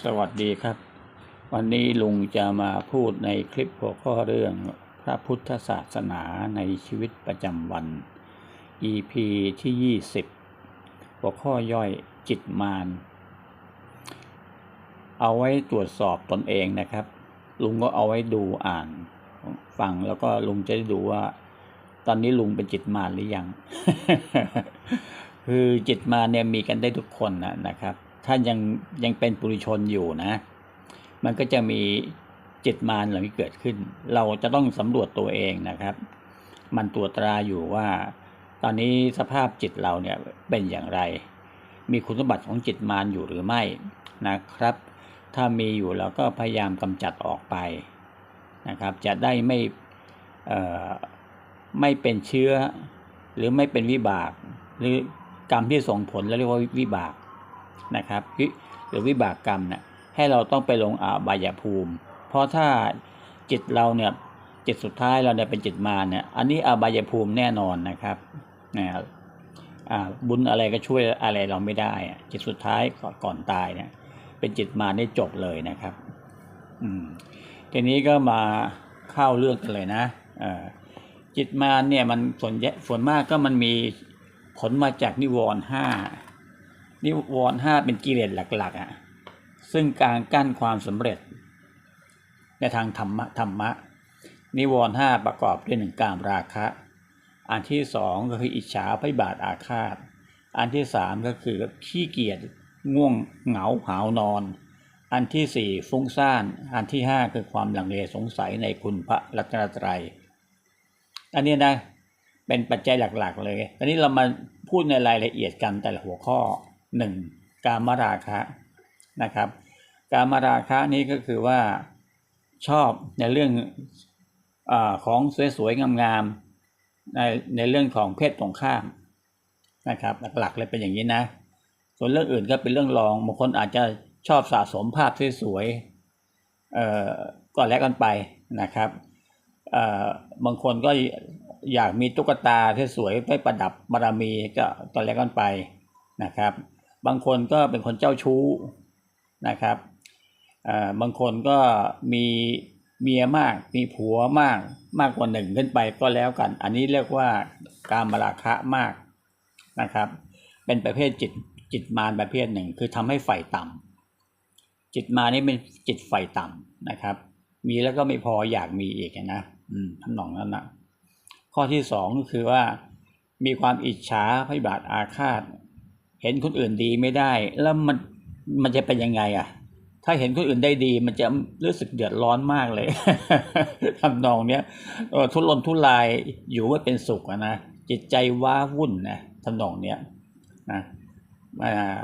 สวัสดีครับ วันนี้ลุงจะมาพูดในคลิปหัวข้อเรื่องพระพุทธศาสนาในชีวิตประจำวัน EP ที่ 20 หัวข้อย่อยจิตมาร เอาไว้ตรวจสอบตนเองนะครับ ลุงก็เอาไว้ดูอ่านฟังแล้วก็ลุงจะได้ดูว่า ตอนนี้ลุงเป็นจิตมารหรือยัง คือจิตมารเนี่ยมีกันได้ทุกคนนะนะครับ ถ้านยังยังเป็นปุถุชนอยู่นะ มันก็จะมีจิตมารเหล่านี้เกิดขึ้น เราจะต้องสำรวจตัวเองนะครับ มันตรวจตราอยู่ว่า ตอนนี้สภาพจิตเราเนี่ยเป็นอย่างไร มีคุณสมบัติของจิตมารอยู่หรือไม่นะครับ ถ้ามีอยู่เราก็พยายามกำจัดออกไปนะครับ จะได้ไม่เอ่อไม่เป็นเชื้อ หรือไม่เป็นวิบาก หรือกรรมที่ส่งผลแล้วเรียกว่าวิบาก นะครับวิหรือวิบากกรรมเนี่ยให้เราต้องไปลงอาบายภูมิ เพราะถ้าจิตเราเนี่ยจิตสุดท้ายเราเนี่ยเป็นจิตมาเนี่ยอันนี้อาบายภูมิแน่นอนนะครับนะครับอ่าบุญอะไรก็ช่วยอะไรเราไม่ได้อะจิตสุดท้ายก่อนอนตายเนี่ย เป็นจิตมาได้จบเลยนะครับ อืมทีนี้ก็มาเข้าเรื่องกันเลยนะอ่อจิตมาเนี่ยมันส่วนใหญ่ส่วนมากก็มันมีผลมาจากนิวรณ์ห้า นิวรณ์ห้าเป็นกิเลสหลัก ๆ อะ ซึ่งการกั้นความสำเร็จ ในทางธรรมะธรรมะ นิวรณ์ห้าประกอบด้วยหนึ่งการราคะ อันที่สองก็คืออิจฉาพยาบาทอาฆาต อันที่สามก็คือขี้เกียจง่วงเหงาหาวนอน อันที่สี่ฟุ้งซ่าน อันที่ห้าคือความหลังเลสงสัยในคุณพระรัตนตรัย อันนี้นะเป็นปัจจัยหลักๆ เลย ตอนนี้เรามาพูดในรายละเอียดกันแต่ละหัวข้อ หนึ่งการมราคะนะครับ การมราคะนี้ก็คือว่าชอบในเรื่องอของสวยๆงามๆในในเรื่องของเพศตรงข้ามนะครับหลักๆเลยเป็นอย่างนี้นะ ส่วนเรื่องอื่นก็เป็นเรื่องรองบางคนอาจจะชอบสะสมภาพสวยๆเอ่อก็แล้วกันไปนะครับเอ่อบางคนก็อยากมีตุ๊กตาที่สวยไว้ประดับบารมีก็ก็แล้วกันไปนะครับ บางคนก็เป็นคนเจ้าชู้นะครับอ่อบางคนก็มีเมียมากมีผัวมากมากกว่าหนึ่งขึ้นไปก็แล้วกัน อันนี้เรียกว่าการมราคะมากนะครับ เป็นประเภทจิตจิตมารประเภทหนึ่ง คือทำให้ไฟต่ำจิตมานี่เป็นจิตไฟต่ำนะครับ มีแล้วก็ไม่พออยากมีอีกนะอืมทำนองนั้นนะข้อที่สองก็คือว่ามีความอิจฉาพยาบาทอาฆาต เห็นคนอื่นดีไม่ได้ แล้วมันมันจะเป็นยังไงอะ ถ้าเห็นคนอื่นได้ดี มันจะรู้สึกเดือดร้อนมากเลยทำนองเนี้ยทุรนทุรายอยู่ไม่เป็นสุขนะจิตใจว้าวุ่นนะทำนองเนี้ยนะอ่า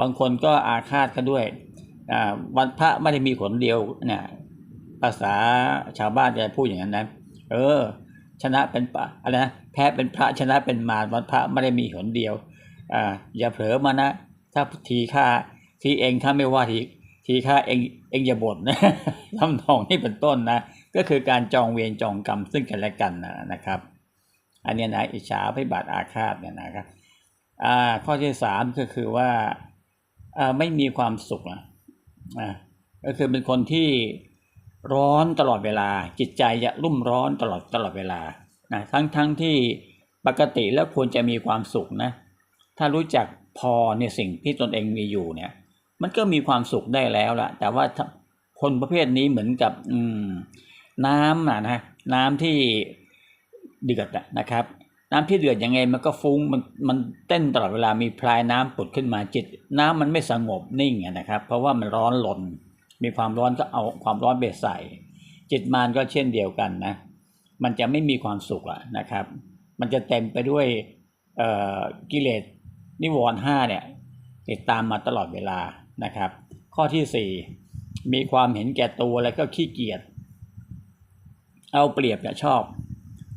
บางคนก็อาฆาตกันด้วยอ่าวันพระไม่ได้มีผลเดียวเนี่ยภาษาชาวบ้านจะพูดอย่างนั้นนะเออ ชนะเป็นปะอะไรนะแพ้เป็นพระชนะเป็นมารวันพระไม่ได้มีหนเดียว อ่าอย่าเผลอมานะ ถ้าทีฆ่าทีเองถ้าไม่ว่าทีทีฆ่าเองเองอย่าบ่นนะทำนองนี้เป็นต้นนะ ก็คือการจองเวรจองกรรมซึ่งกันและกันนะนะครับ อันนี้นะอิจฉาพยาบาทอาฆาตเนี่ยนะครับอ่าข้อที่สามก็คือว่าอ่าไม่มีความสุขนะอ่าก็คือเป็นคนที่ร้อนตลอดเวลา จิตใจจะรุ่มร้อนตลอดตลอดเวลานะทั้งทั้งที่ปกติแล้วควรจะมีความสุขนะ ถ้ารู้จักพอในสิ่งที่ตนเองมีอยู่เนี่ย มันก็มีความสุขได้แล้วล่ะแต่ว่าคนประเภทนี้เหมือนกับ อืม น้ำนะนะน้ำที่เดือดนะครับ น้ำที่เดือดยังไงมันก็ฟุ้งมันมันเต้นตลอดเวลามีพลายน้ำปุดขึ้นมาจิต น้ำมันไม่สงบนิ่งนะครับ เพราะว่ามันร้อนหลนมีความร้อนก็เอาความร้อนเบสใส่ จิตมารก็เช่นเดียวกันนะ มันจะไม่มีความสุขอะนะครับ มันจะเต็มไปด้วยกิเลส นิวรณ์ห้าเนี่ยติดตามมาตลอดเวลานะครับ ข้อที่สี่มีความเห็นแก่ตัวแล้วก็ขี้เกียจเอาเปรียบเนี่ยชอบ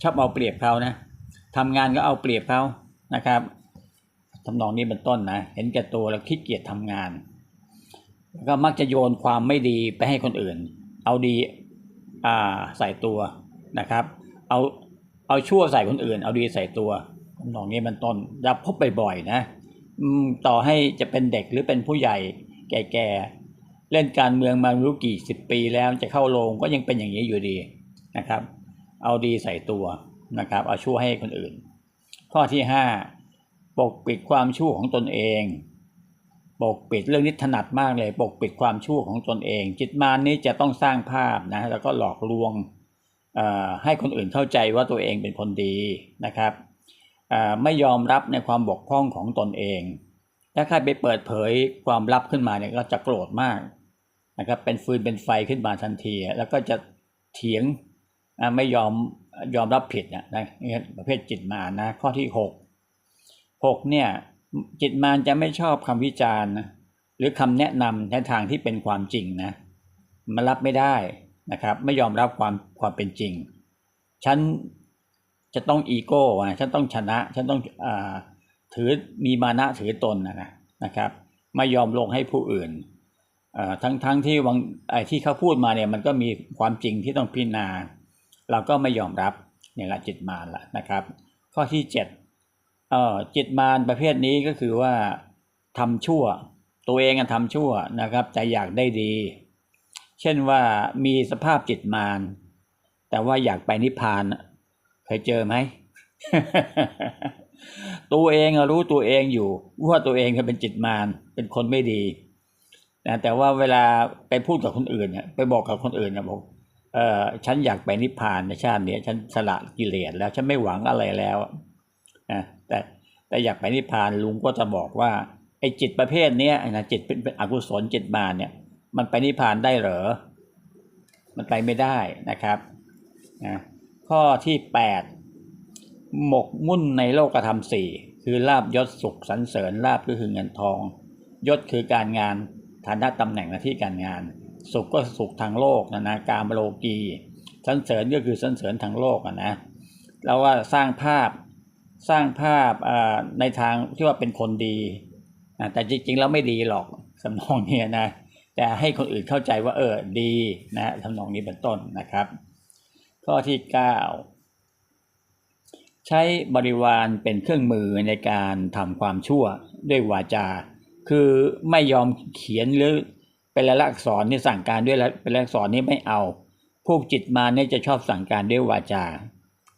ชอบเอาเปรียบเขานะทำงานก็เอาเปรียบเขานะครับทำนองนี้เป็นต้นนะ เห็นแก่ตัวแล้วขี้เกียจทำงาน แล้วก็มักจะโยนความไม่ดีไปให้คนอื่น เอาดีอ่าใส่ตัวนะครับ เอาเอาชั่วใส่คนอื่น เอาดีใส่ตัว นองนี้เป็นต้นรับพบบ่อยๆนะต่อให้จะเป็นเด็กหรือเป็นผู้ใหญ่แก่เล่นการเมืองมาไม่รู้กี่สิบปีแล้วจะเข้าโรงก็ยังเป็นอย่างนี้อยู่ดีนะครับ เอาดีใส่ตัวนะครับเอาชั่วให้คนอื่น ข้อที่ห้าปกปิดความชั่วของตนเอง ปกปิดเรื่องนี้ถนัดมากเลย ปกปิดความชั่วของตนเอง จิตมารนี้จะต้องสร้างภาพนะแล้วก็หลอกลวงให้คนอื่นเข้าใจว่าตัวเองเป็นคนดีนะครับ ไม่ยอมรับในความบกพร่องของตนเอง ถ้าใครไปเปิดเผยความลับขึ้นมาเนี่ยก็จะโกรธมากนะครับเป็นฟืนเป็นไฟขึ้นมาทันที แล้วก็จะเถียงไม่ยอมยอมรับผิดนะนะนี่ประเภทจิตมารนะข้อที่หกหกเนี่ยจิตมารจะไม่ชอบคำวิจารณ์ หรือคำแนะนำในทางที่เป็นความจริงนะมันรับไม่ได้นะครับ ไม่ยอมรับความความเป็นจริง ฉัน จะต้องอีโก้นะฉันต้องชนะ ฉันต้องอถือมีมานะถือตนนะนะนะครับ ไม่ยอมลงให้ผู้อื่นทั้งทั้งที่วังไอ้ที่เขาพูดมาเนี่ยมันก็มีความจริงที่ต้องพิจารณา เราก็ไม่ยอมรับเนี่ยละจิตมารละนะครับ ข้อที่เจ็ดเอ่อจิตมารประเภทนี้ก็คือว่าทำชั่ว ตัวเองอะทำชั่วนะครับแต่อยากได้ดี เช่นว่ามีสภาพจิตมารแต่ว่าอยากไปนิพพาน เคยเจอไหม ตัวเองรู้ตัวเองอยู่ ว่าตัวเองเป็นจิตมารเป็นคนไม่ดีนะแต่ว่าเวลาไปพูดกับคนอื่นเนี่ยไปบอกกับคนอื่นเนี่ยบอกเออฉันอยากไปนิพพานในชาตินี้ฉันสละกิเลสแล้วฉันไม่หวังอะไรแล้วนะแต่แต่อยากไปนิพพานลุงก็จะบอกว่าไอ้จิตประเภทเนี้ยนะจิตเป็นเป็นอกุศลจิตมารเนี่ย มันไปนิพพานได้เหรอ มันไปไม่ได้นะครับนะ ข้อที่แปดหมกมุ่นในโลกธรรมสี่คือลาบยศสุขสรรเสริญลาบก็คือเงินทอง ยศคือการงานฐานะตำแหน่งหน้าที่การงาน สุขก็สุขทางโลกนะนะการมโลกีสรรเสริญก็คือสรรเสริญทางโลกอะนะแล้วว่าสร้างภาพสร้างภาพในทางที่ว่าเป็นคนดีแต่จริงๆแล้วไม่ดีหรอกสำนองเนี่ยนะแต่ให้คนอื่นเข้าใจว่าเออดีนะทำนองนี้เป็นต้นนะครับ ข้อที่ 9 ใช้บริวารเป็นเครื่องมือในการทำความชั่วด้วยวาจา คือไม่ยอมเขียนหรือเป็นลายลักษณ์อักษรนี่สั่งการด้วยเป็นลายลักษณ์อักษรนี่ไม่เอา พวกจิตมาเนี่ยจะชอบสั่งการด้วยวาจา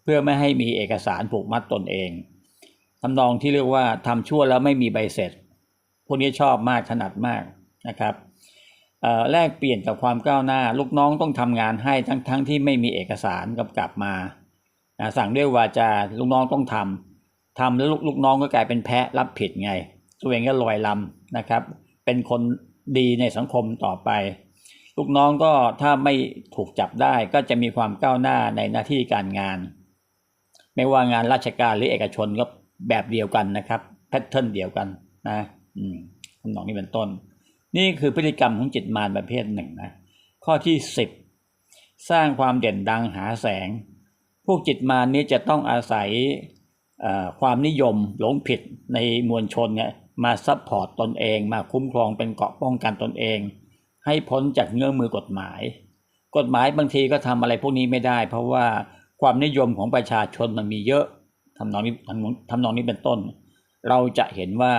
เพื่อไม่ให้มีเอกสารผูกมัดตนเองทำนองที่เรียกว่าทำชั่วแล้วไม่มีใบเสร็จ พวกนี้ชอบมากถนัดมากนะครับ แลกเปลี่ยนกับความก้าวหน้า ลูกน้องต้องทำงานให้ทั้งทั้งที่ไม่มีเอกสารกำกับมาสั่งด้วยวาจาลูกน้องต้องทำทำแล้วลูกลูกน้องก็กลายเป็นแพะรับผิดไง ตัวเองก็ลอยลำนะครับ เป็นคนดีในสังคมต่อไป ลูกน้องก็ถ้าไม่ถูกจับได้ก็จะมีความก้าวหน้าในหน้าที่การงาน ไม่ว่างานราชการหรือเอกชนก็แบบเดียวกันนะครับแพทเทิร์นเดียวกันนะอืมทำนองนี้เป็นต้น นี่คือพฤติกรรมของจิตมารประเภทหนึ่งนะข้อที่สิบสร้างความเด่นดังหาแสง พวกจิตมารนี้จะต้องอาศัยความนิยมหลงผิดในมวลชนเนี่ยมาซัพพอร์ตตนเอง มาคุ้มครองเป็นเกราะป้องกันตนเอง ให้พ้นจากเงื้อมือกฎหมาย กฎหมายบางทีก็ทำอะไรพวกนี้ไม่ได้ เพราะว่าความนิยมของประชาชนมันมีเยอะทำนองนี้ทำนองนี้เป็นต้น เราจะเห็นว่า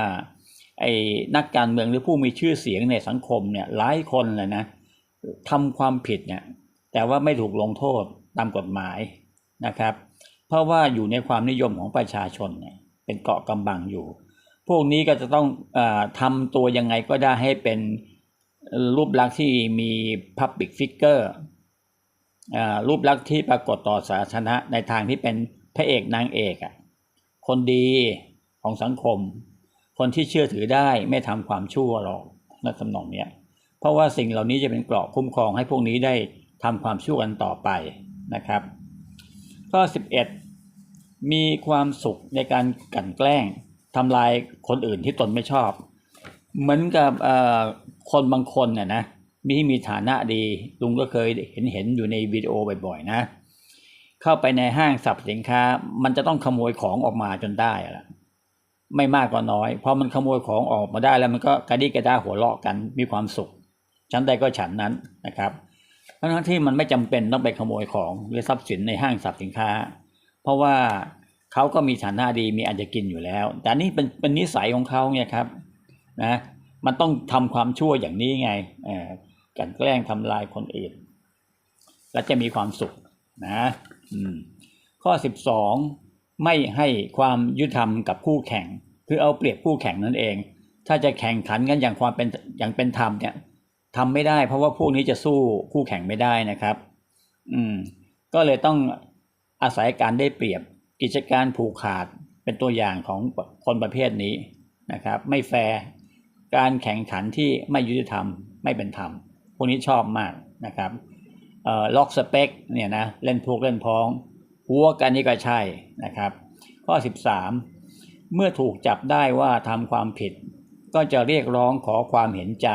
ไอ้นักการเมืองหรือผู้มีชื่อเสียงในสังคมเนี่ยหลายคนเลยนะทำความผิดเนี่ยแต่ว่าไม่ถูกลงโทษตามกฎหมายนะครับ เพราะว่าอยู่ในความนิยมของประชาชนเนี่ยเป็นเกาะกำบังอยู่ พวกนี้ก็จะต้องอทำตัวยังไงก็ได้ให้เป็นรูปลักษณ์ที่มี Public Figure รูปลักษณ์ที่ปรากฏต่อสาธารณะในทางที่เป็นพระเอกนางเอกอะคนดีของสังคม คนที่เชื่อถือได้ไม่ทำความชั่วหรอกในตำนองเนี้ยเพราะว่าสิ่งเหล่านี้จะเป็นเกราะคุ้มครองให้พวกนี้ได้ทำความชั่วกันต่อไปนะครับ ข้อ 11 มีความสุขในการกลั่นแกล้งทำลายคนอื่นที่ตนไม่ชอบ เหมือนกับเอ่อคนบางคนเนี่ยนะมีมีฐานะดีลุงก็เคยเห็นเห็นอยู่ในวิดีโอบ่อยๆนะ เข้าไปในห้างสรรพสินค้า มันจะต้องขโมยของออกมาจนได้อะล่ะ ไม่มากก็น้อย เพอมันขโมยของออกมาได้แล้วมันก็กระดิกกระดาหัวเราะกันมีความสุขฉันใดก็ฉันนั้นนะครับทั้งที่มันไม่จำเป็นต้องไปขโมยของหรือทรัพย์สินในห้างสรรพสินค้า เพราะว่าเขาก็มีฐานะดีมีอันจะกินอยู่แล้ว แต่นี่เป็นเป็นนิสัยของเขาเนี่ยครับนะมันต้องทำความชั่วอย่างนี้ไงเอ่อกลันแกล้งทำลายคนอื่น และจะมีความสุขนะข้อสิบสอง ไม่ให้ความยุติธรรมกับคู่แข่ง คือเอาเปรียบคู่แข่งนั่นเอง ถ้าจะแข่งขันกันอย่างความเป็นอย่างเป็นธรรมเนี่ยทำไม่ได้ เพราะว่าพวกนี้จะสู้คู่แข่งไม่ได้นะครับ อืม ก็เลยต้องอาศัยการได้เปรียบกิจการผูกขาดเป็นตัวอย่างของคนประเภทนี้นะครับ ไม่แฟร์การแข่งขันที่ไม่ยุติธรรมไม่เป็นธรรมพวกนี้ชอบมากนะครับเอ่อล็อกสเปคเนี่ยนะเล่นพวกเล่นพ้อง หัวกันนี่ก็ใช่นะครับ ข้อ 13 เมื่อถูกจับได้ว่าทำความผิด ก็จะเรียกร้องขอความเห็นใจ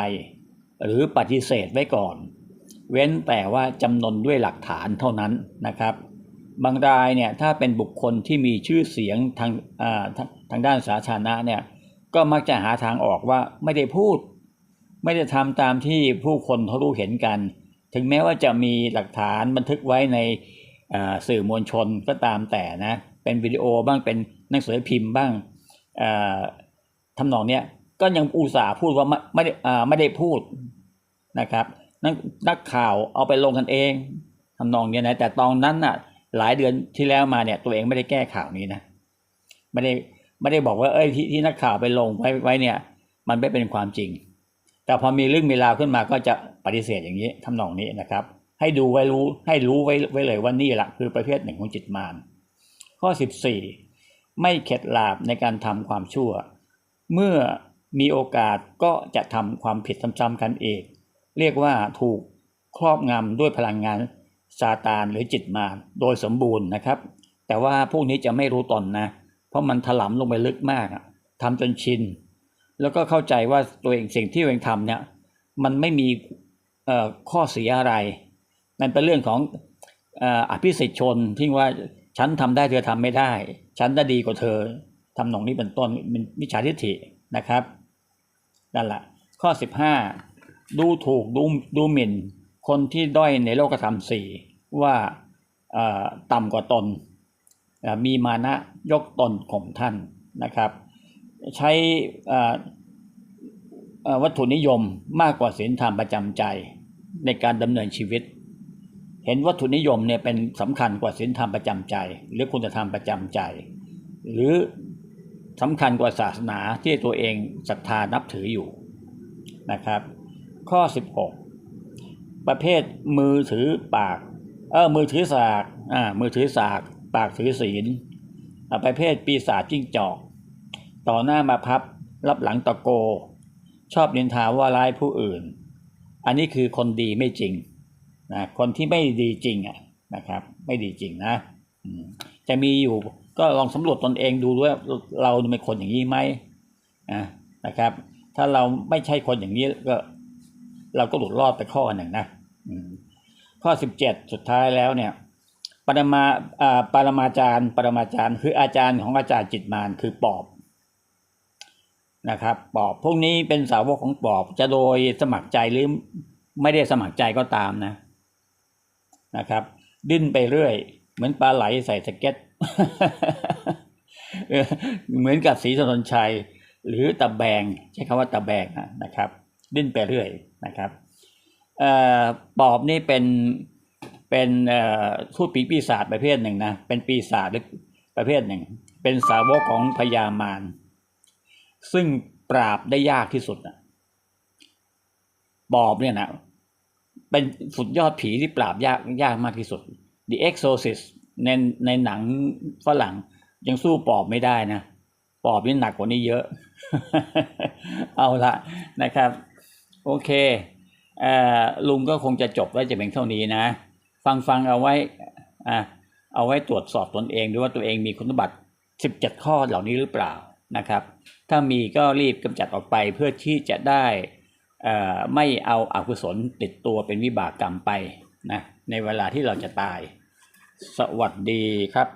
หรือปฏิเสธไว้ก่อน เว้นแต่ว่าจำนนด้วยหลักฐานเท่านั้นนะครับ บางรายเนี่ยถ้าเป็นบุคคลที่มีชื่อเสียงทางอ่าทางทางด้านสาธารณะเนี่ยก็มักจะหาทางออกว่าไม่ได้พูด ไม่ได้ทำตามที่ผู้คนเขารู้เห็นกัน ถึงแม้ว่าจะมีหลักฐานบันทึกไว้ใน สื่อมวลชนก็ตามแต่นะเป็นวิดีโอบ้างเป็นหนังสือพิมพ์บ้างอ่าทำนองเนี้ยก็ยังอุตส่าห์พูดว่าไม่ไม่ได้ไม่ได้พูดนะครับนักนักข่าวเอาไปลงกันเองทำนองเนี้ยนะแต่ตอนนั้นน่ะหลายเดือนที่แล้วมาเนี่ยตัวเองไม่ได้แก้ข่าวนี้นะไม่ได้ไม่ได้บอกว่าเอ้ยที่ที่นักข่าวไปลงไว้ไว้เนี่ย มันไม่เป็นความจริง แต่พอมีเรื่องมีราวขึ้นมาก็จะปฏิเสธอย่างนี้ทำนองนี้นะครับ ให้ดูไว้รู้ให้รู้ไว้ไว้เลยว่านี่แหละคือประเภทหนึ่งของจิตมารข้อ 14 ไม่เข็ดหลาบในการทำความชั่ว เมื่อมีโอกาสก็จะทำความผิดซ้ำๆกันเองเรียกว่าถูกครอบงำด้วยพลังงานซาตานหรือจิตมารโดยสมบูรณ์นะครับ แต่ว่าพวกนี้จะไม่รู้ตนนะ เพราะมันถลำลงไปลึกมากทำจนชิน แล้วก็เข้าใจว่าตัวเองสิ่งที่ตัวเองทำเนี่ยมันไม่มีข้อเสียอะไร มันเป็นเรื่องของอภิสิทธิชนที่ว่าฉันทำได้เธอทำไม่ได้ ฉันได้ดีกว่าเธอทำหนองนี้เป็นต้นเป็นมิจฉาทิฏฐินะครับนั่นแหละข้อ 15 ดูถูกดูดูหมิ่น คนที่ด้อยในโลกธรรมสี่ว่าต่ำกว่าตน มีมานะยกตนข่มท่านนะครับ ใช้วัตถุนิยมมากกว่าศีลธรรมประจำใจในการดำเนินชีวิต เห็นวัตถุนิยมเนี่ยเป็นสำคัญกว่าศีลธรรมประจำใจ หรือคุณธรรมประจำใจ หรือสำคัญกว่าศาสนาที่ตัวเองศรัทธานับถืออยู่นะครับ ข้อ 16 ประเภทมือถือปากเออมือถือสากอ่ามือถือสาก ปากถือศีลประเภทปีศาจจิ้งจอก ต่อหน้ามาพับรับหลังตะโก ชอบนินทาว่าร้ายผู้อื่น อันนี้คือคนดีไม่จริง นะคนที่ไม่ดีจริงอะนะครับ ไม่ดีจริงนะจะมีอยู่ก็ลองสำรวจตนเองดูด้วยเราเป็นคนอย่างนี้ไหมอะนะครับ ถ้าเราไม่ใช่คนอย่างนี้ก็ เราก็หลุดรอดไปข้อหนึ่งนะข้อสิบเจ็ดสุดท้ายแล้วเนี่ยปรมาอ่าปรมาจารย์ ปรมาจารย์ คืออาจารย์ของอาจารย์จิตมารคือปอบนะครับปอบพวกนี้เป็นสาวกของปอบจะโดยสมัครใจหรือไม่ได้สมัครใจก็ตามนะ นะครับ ดิ้นไปเรื่อย เหมือนปลาไหลใส่สเก็ต เหมือนกับสีถนนชัย หรือตะแบง ใช้คำว่าตะแบงนะครับ ดิ้นไปเรื่อยนะครับเอ่อปอบนี่เป็นเป็นทูตปีปีศาจประเภทหนึ่งนะเป็นปีศาจหรือประเภทหนึ่ง เป็นสาวกของพญามารซึ่งปราบได้ยากที่สุดนะปอบเนี่ยนะ เป็นสุดยอดผีที่ปราบยากยากมากที่สุด The Exorcist ในในหนังฝรั่งยังสู้ปอบไม่ได้นะ ปอบนี่หนักกว่านี้เยอะ เอาละนะครับ โอเคเอ่อลุงก็คงจะจบไว้จะเป็นเท่านี้นะ ฟังฟังเอาไว้อะเอาไว้ตรวจสอบตนเองดูว่าตัวเองมีคุณสมบัติ 17 ข้อเหล่านี้หรือเปล่านะครับ ถ้ามีก็รีบกำจัดออกไปเพื่อที่จะได้ ไม่เอาอากุศลติดตัวเป็นวิบากกรรมไปนะในเวลาที่เราจะตาย สวัสดีครับ